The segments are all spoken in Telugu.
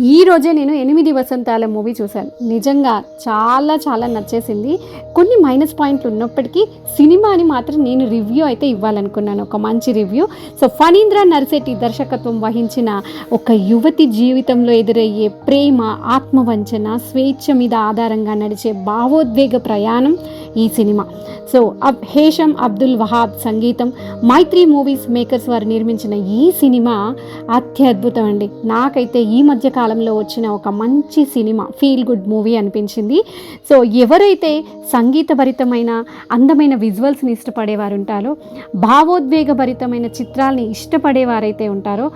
ఈ రోజే నేను ఎనిమిది వసంతాల మూవీ చూశాను. నిజంగా చాలా చాలా నచ్చేసింది. కొన్ని మైనస్ పాయింట్లు ఉన్నప్పటికీ సినిమాని మాత్రం నేను రివ్యూ అయితే ఇవ్వాలనుకున్నాను. ఒక మంచి రివ్యూ. సో ఫణీంద్ర నర్సెట్టి దర్శకత్వం వహించిన ఒక యువతి జీవితంలో ఎదురయ్యే ప్రేమ ఆత్మవంచన స్వేచ్ఛ మీద ఆధారంగా నడిచే భావోద్వేగ ప్రయాణం ఈ సినిమా. సో అబ్ హేషం అబ్దుల్ వహాబ్ సంగీతం మైత్రి మూవీస్ మేకర్స్ వారు నిర్మించిన ఈ సినిమా అత్యద్భుతం అండి. నాకైతే ఈ మధ్య కాలంలో వచ్చిన ఒక మంచి సినిమా ఫీల్ గుడ్ మూవీ అనిపించింది. సో ఎవరైతే సంగీతభరితమైన అందమైన విజువల్స్ని ఇష్టపడేవారు ఉంటారో భావోద్వేగభరితమైన చిత్రాల్ని ఇష్టపడేవారైతే ఉంటారో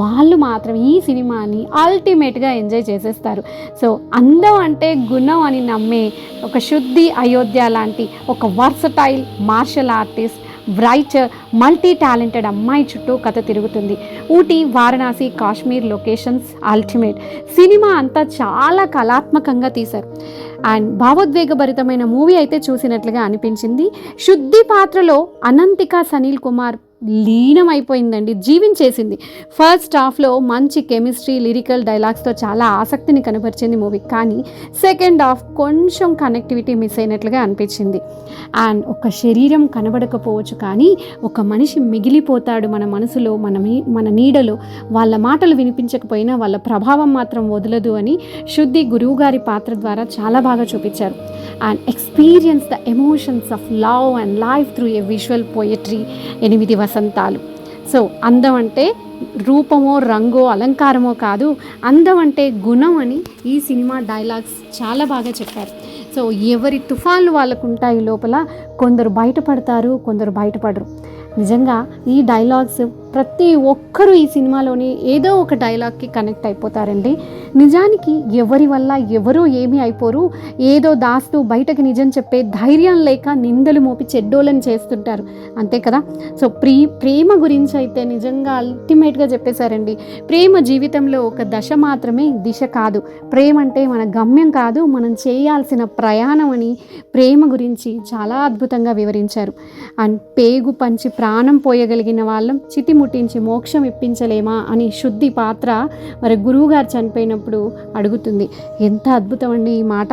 వాళ్ళు మాత్రం ఈ సినిమాని అల్టిమేట్గా ఎంజాయ్ చేసేస్తారు. సో అందం అంటే గుణం అని నమ్మే ఒక శుద్ధి అయోధ్య లాంటి ఒక versatile martial artist writer multi talented అమ్మాయి చుట్టూ కథ తిరుగుతుంది. Ooty Varanasi Kashmir locations ultimate. Cinema అంతా చాలా కళాత్మకంగా తీశారు. అండ్ భావోద్వేగభరితమైన మూవీ అయితే చూసినట్లుగా అనిపించింది. శుద్ధి పాత్రలో అనంతిక సనీల్ కుమార్ లీనమైపోయిందండి జీవించేసింది. ఫస్ట్ హాఫ్లో మంచి కెమిస్ట్రీ లిరికల్ డైలాగ్స్తో చాలా ఆసక్తిని కనపరిచింది మూవీ. కానీ సెకండ్ హాఫ్ కొంచెం కనెక్టివిటీ మిస్ అయినట్లుగా అనిపించింది. అండ్ ఒక శరీరం కనబడకపోవచ్చు కానీ ఒక మనిషి మిగిలిపోతాడు మన మనసులో మన మన నీడలో. వాళ్ళ మాటలు వినిపించకపోయినా వాళ్ళ ప్రభావం మాత్రం వదలదు అని శుద్ధి గురువుగారి పాత్ర ద్వారా చాలా బాగా చూపించారు. And experience the emotions of love and life through a visual poetry ఎనిమిది వసంతాలు. సో అందం అంటే రూపమో రంగో అలంకారమో కాదు అందం అంటే గుణం అని ఈ సినిమా డైలాగ్స్ చాలా బాగా చెప్పారు. సో ఎవరి తుఫాన్లు వాళ్ళకు ఉంటాయి లోపల కొందరు బయటపడతారు కొందరు బయటపడరు. నిజంగా ఈ డైలాగ్స్ ప్రతి ఒక్కరూ ఈ సినిమాలోని ఏదో ఒక డైలాగ్కి కనెక్ట్ అయిపోతారండి. నిజానికి ఎవరి వల్ల ఎవరూ ఏమీ అయిపోరు. ఏదో దాస్తూ బయటకు నిజం చెప్పే ధైర్యం లేక నిందలు మోపి చెడ్డోళ్ళని చేస్తుంటారు. అంతే కదా? సో ప్రీ ప్రేమ గురించి అయితే నిజంగా అల్టిమేట్గా చెప్పేశారండి. ప్రేమ జీవితంలో ఒక దశ మాత్రమే దిశ కాదు. ప్రేమ అంటే మన గమ్యం కాదు. మనం చేయాల్సిన ప్రయాణం అని ప్రేమ గురించి చాలా అద్భుతంగా వివరించారు. అండ్ పేగు పంచి ప్రాణం పోయగలిగిన వాళ్ళం చితి ముట్టించి మోక్షం ఇప్పించలేమా అని శుద్ధి పాత్ర మరి గురువుగారు చనిపోయినప్పుడు అడుగుతుంది. ఎంత అద్భుతం అండి ఈ మాట.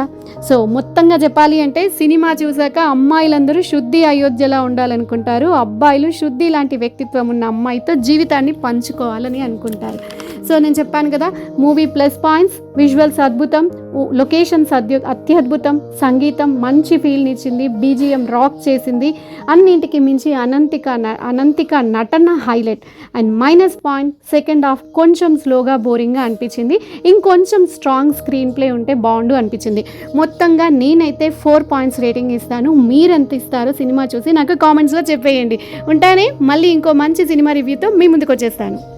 సో మొత్తంగా చెప్పాలి అంటే సినిమా చూశాక అమ్మాయిలందరూ శుద్ధి అయోధ్యలా ఉండాలనుకుంటారు. అబ్బాయిలు శుద్ధి లాంటి వ్యక్తిత్వం ఉన్న అమ్మాయితో జీవితాన్ని పంచుకోవాలని అనుకుంటారు. సో నేను చెప్పాను కదా మూవీ ప్లస్ పాయింట్స్ విజువల్స్ అద్భుతం లొకేషన్స్ అద్యు అత్యద్భుతం సంగీతం మంచి ఫీల్ని ఇచ్చింది బీజిఎం రాక్ చేసింది అన్నింటికి మించి అనంతిక అనంతిక నటన highlight. And minus point second half కొంచెం స్లోగా బోరింగ్గా అనిపించింది. ఇంకొంచెం స్ట్రాంగ్ స్క్రీన్ ప్లే ఉంటే బాగుండు అనిపించింది. మొత్తంగా నేనైతే ఫోర్ పాయింట్స్ రేటింగ్ ఇస్తాను. మీరు ఎంత ఇస్తారో సినిమా చూసి నాకు కామెంట్స్లో చెప్పేయండి. ఉంటానే? మళ్ళీ ఇంకో మంచి సినిమా రివ్యూతో మీ ముందుకు వచ్చేస్తాను